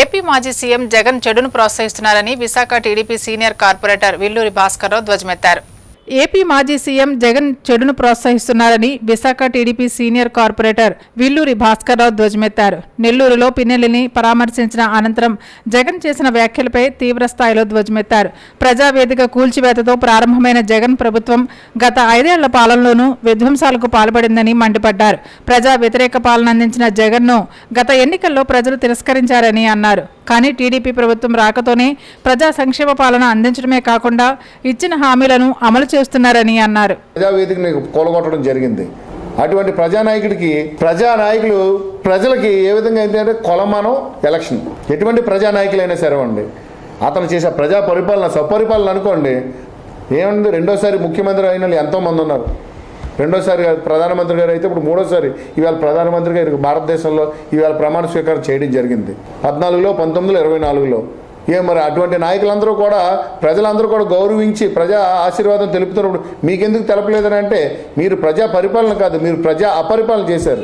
AP మాజీ CM Jagan చెడును ప్రోత్సహిస్తున్నారని Visakha TDP senior corporator Villuri Bhaskarrao ధ్వజమెత్తారు. ఏపీ మాజీ సీఎం జగన్ చెడును ప్రోత్సహిస్తున్నారని Visakha TDP senior corporator Villuri Bhaskarrao ధ్వజమెత్తారు. నెల్లూరులో పిన్నెల్లిని పరామర్శించిన అనంతరం జగన్ చేసిన వ్యాఖ్యలపై తీవ్రస్థాయిలో ధ్వజమెత్తారు. ప్రజావేదిక కూల్చివేతతో ప్రారంభమైన జగన్ ప్రభుత్వం గత ఐదేళ్ళ పాలనలోనూ విధ్వంసాలకు పాల్పడిందని మండిపడ్డారు. ప్రజా వ్యతిరేక పాలన అందించిన జగన్ను గత ఎన్నికల్లో ప్రజలు తిరస్కరించారని అన్నారు. కానీ టీడీపీ ప్రభుత్వం రాకతోనే ప్రజా సంక్షేమ పాలన అందించడమే కాకుండా ఇచ్చిన హామీలను అమలు చేస్తున్నారని అన్నారు. ప్రజావేదికని కూలగొట్టడం జరిగింది. అటువంటి ప్రజానాయకుడికి ప్రజానాయకులు ప్రజలకి ఏ విధంగా ఏంటంటే కొలమానం ఎలక్షన్. ఎటువంటి ప్రజానాయకులైనా సరే అండి అతను చేసే ప్రజా పరిపాలన సపరిపాలన అనుకోండి ఏముంది రెండోసారి ముఖ్యమంత్రి అయిన వాళ్ళు ఎంతోమంది ఉన్నారు. రెండోసారి ప్రధానమంత్రి గారు అయితే ఇప్పుడు మూడోసారి ఇవాళ ప్రధానమంత్రి గారు భారతదేశంలో ఇవాళ ప్రమాణ స్వీకారం చేయడం జరిగింది. పద్నాలుగులో పంతొమ్మిదిలో ఇరవై నాలుగులో. ఏ మరి అటువంటి నాయకులందరూ కూడా ప్రజలందరూ కూడా గౌరవించి ప్రజా ఆశీర్వాదం తెలుపుతున్నప్పుడు మీకెందుకు తెలపలేదని అంటే మీరు ప్రజా పరిపాలన కాదు మీరు ప్రజా అపరిపాలన చేశారు.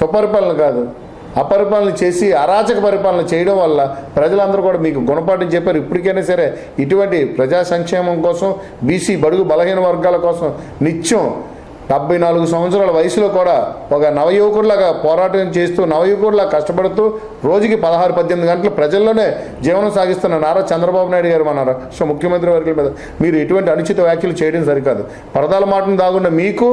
సుపరిపాలన కాదు. అపరిపాలన చేసి అరాచక పరిపాలన చేయడం వల్ల ప్రజలందరూ కూడా మీకు గుణపాఠం చెప్పారు. ఇప్పటికైనా సరే ఇటువంటి ప్రజా సంక్షేమం కోసం బీసీ బడుగు బలహీన వర్గాల కోసం నిత్యం డెబ్బై నాలుగు సంవత్సరాల వయసులో కూడా ఒక నవయువకుడిలాగా పోరాటం చేస్తూ నవయువకుడిలా కష్టపడుతూ రోజుకి పదహారు పద్దెనిమిది గంటలు ప్రజల్లోనే జీవనం సాగిస్తున్న నారా చంద్రబాబు నాయుడు గారు మన రాష్ట్ర ముఖ్యమంత్రి వర్గల మీద మీరు ఎటువంటి అనుచిత వ్యాఖ్యలు చేయడం సరికాదు. పరదాల మాటను దాగున్న మీకు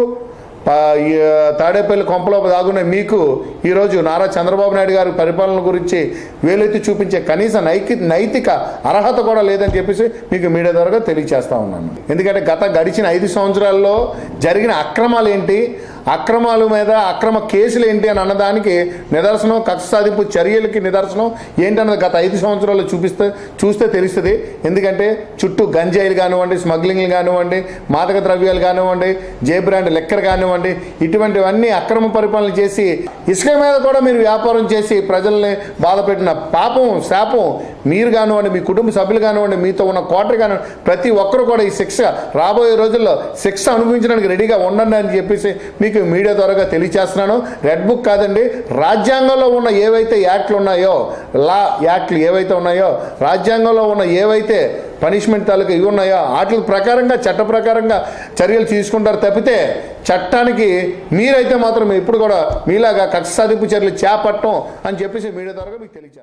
తాడేపల్లి కొంపలో దాగునే మీకు ఈరోజు నారా చంద్రబాబు నాయుడు గారి పరిపాలన గురించి వేలెత్తి చూపించే కనీస నైకి నైతిక అర్హత కూడా లేదని చెప్పేసి మీకు మీడియా ద్వారా తెలియచేస్తా ఉన్నాను. ఎందుకంటే గత గడిచిన ఐదు సంవత్సరాల్లో జరిగిన అక్రమాలు ఏంటి అక్రమాల మీద అక్రమ కేసులు ఏంటి అని అన్నదానికి నిదర్శనం కక్ష సాధింపు చర్యలకి నిదర్శనం ఏంటన్నది గత ఐదు సంవత్సరాలు చూపిస్తే చూస్తే తెలుస్తుంది. ఎందుకంటే చుట్టూ గంజాయిలు కానివ్వండి స్మగ్లింగ్లు కానివ్వండి మాదక ద్రవ్యాలు కానివ్వండి జే బ్రాండ్ లెక్కర్ కానివ్వండి ఇటువంటివన్నీ అక్రమ పరిపాలన చేసి ఇసుక మీద కూడా మీరు వ్యాపారం చేసి ప్రజల్ని బాధపెట్టిన పాపం శాపం మీరు కానివ్వండి మీ కుటుంబ సభ్యులు కానివ్వండి మీతో ఉన్న కోటరి కానివ్వండి ప్రతి ఒక్కరు కూడా ఈ శిక్ష రాబోయే రోజుల్లో శిక్ష అనుభవించడానికి రెడీగా ఉండండి అని చెప్పేసి మీకు మీడియా ద్వారాగా తెలియచేస్తున్నాను. రెడ్ బుక్ కాదండి రాజ్యాంగంలో ఉన్న ఏవైతే యాక్ట్లు ఉన్నాయో లా యాక్ట్లు ఏవైతే ఉన్నాయో రాజ్యాంగంలో ఉన్న ఏవైతే పనిష్మెంట్ తాలూకా ఇవి ఉన్నాయో వాటి ప్రకారంగా చట్ట ప్రకారంగా చర్యలు తీసుకుంటారు తప్పితే చట్టానికి మీరైతే మాత్రం ఎప్పుడు కూడా మీలాగా కక్ష సాధింపు చర్యలు చేపట్టం అని చెప్పేసి మీడియా ద్వారా మీకు తెలియజేస్తాను